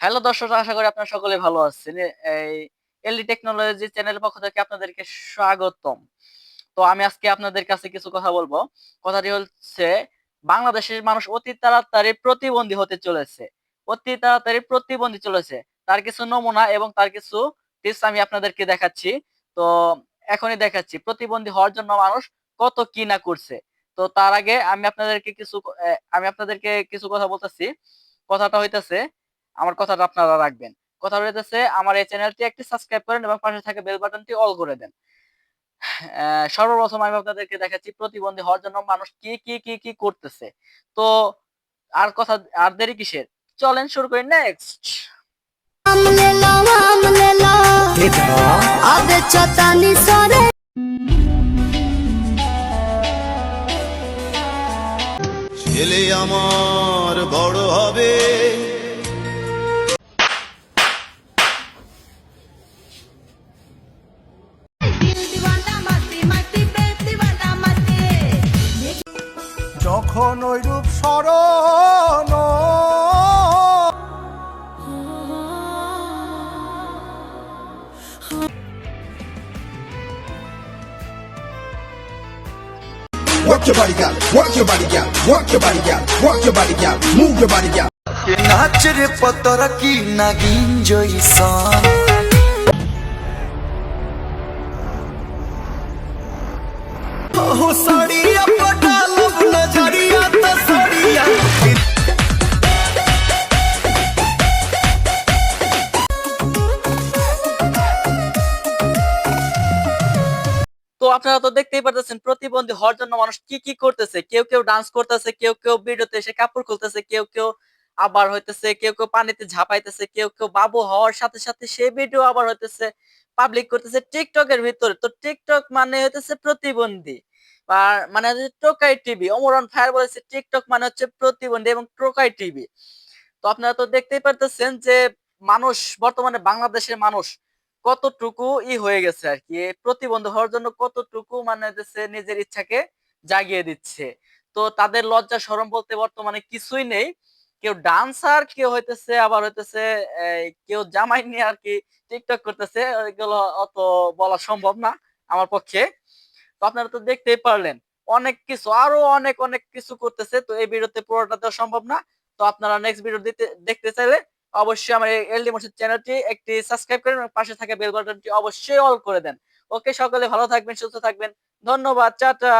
Hello দর্শক, আশা করি আপনারা সকলে ভালো আছেন। এই এলডি টেকনোলজি চ্যানেলের পক্ষ থেকে আপনাদেরকে স্বাগতম। তো আমি আজকে আপনাদের কাছে কিছু কথা বলব। কথাটি হচ্ছে, বাংলাদেশের মানুষ অতি তাড়াতাড়ি প্রতিবন্ধী হতে চলেছে। অতি তাড়াতাড়ি প্রতিবন্ধী চলেছে। তার কিছু নমুনা এবং তার কিছু টিপস আমি আপনাদেরকে দেখাচ্ছি। তো এখনই দেখাচ্ছি, প্রতিবন্ধী হওয়ার জন্য মানুষ কত কি না করছে। তো তার আগে আমি আপনাদেরকে কিছু আমি আপনাদেরকে কিছু কথা বলতেছি। কথাটা হইতেছে আমার কথাটা আপনারা রাখবেন। কথা হইতেছে, আমার এই চ্যানেলটি একটি সাবস্ক্রাইব করেন এবং পাশে থাকা বেল বাটনটি অল করে দেন। সর্বপ্রথম আমি আপনাদেরকে দেখাচ্ছি প্রতিবন্ধী হওয়ার জন্য মানুষ কি কি কি কি করতেছে। তো, আর কথা, আর দেরি কিসের? চলেন শুরু করি নেক্সট ছেলে আমার বড় হবে। যখন ওই রূপ স্মরণ Work your body, gal. Work your body, gal. Work your body, gal. Work your body, gal. Move your body, gal. নাচ রে পতরা কি নাগিন জইসন ও সাড়িয়া পটালব আপনারা তো দেখতেই পারতেছেন, প্রতিবন্ধী হওয়ার জন্য মানুষ কি কি করতেছে? কেউ কেউ ডান্স করতেছে, কেউ কেউ ভিডিওতে এসে কাপড় খুলতেছে, কেউ কেউ আবার হইতেছে, কেউ কেউ পানিতে ঝাঁপাইতেছে, কেউ কেউ বাবু হওয়ার সাথে সাথে সেই ভিডিও আবার হইতেছে পাবলিক করতেছে টিকটকের ভিতরে। তো টিকটক মানে হইতেছে প্রতিবন্ধী। আর মানে টোকাই টিভি অমরন ফায়ার বলেছে টিকটক মানে হচ্ছে প্রতিবন্ধী এবং টোকাই টিভি তো আপনারা তো দেখতেই পারতেছেন যে মানুষ, বর্তমানে বাংলাদেশের মানুষ কতটুকু ই হয়ে গেছে আর কি প্রতিবন্ধী হওয়ার জন্য কতটুকু মানে নিজের ইচ্ছাকে জাগিয়ে দিচ্ছে? তো তাদের লজ্জা শরম বলতে বর্তমানে কিছুই নেই। কেউ ডান্সার, কেউ হইতেছে আবার হইতেছে কেউ জামাই নিয়ে আর কি টিকটক করতেছে। এগুলো অত বলা সম্ভব না আমার পক্ষে। তো আপনারা তো দেখতেই পারলেন, অনেক কিছু, আরও অনেক অনেক কিছু করতেছে। তো এই ভিডিওতে পুরোটা দেওয়া সম্ভব না। তো আপনারা নেক্সট ভিডিও দিতে, দেখতে চাইলে অবশ্যই আমার এলডি মোশন চ্যানেলটি একটি সাবস্ক্রাইব করেন এবং পাশে থাকা বেল বাটনটি অবশ্যই অল করে দেন। ওকে সকলে ভালো থাকবেন, সুস্থ থাকবেন। ধন্যবাদ, টাটা।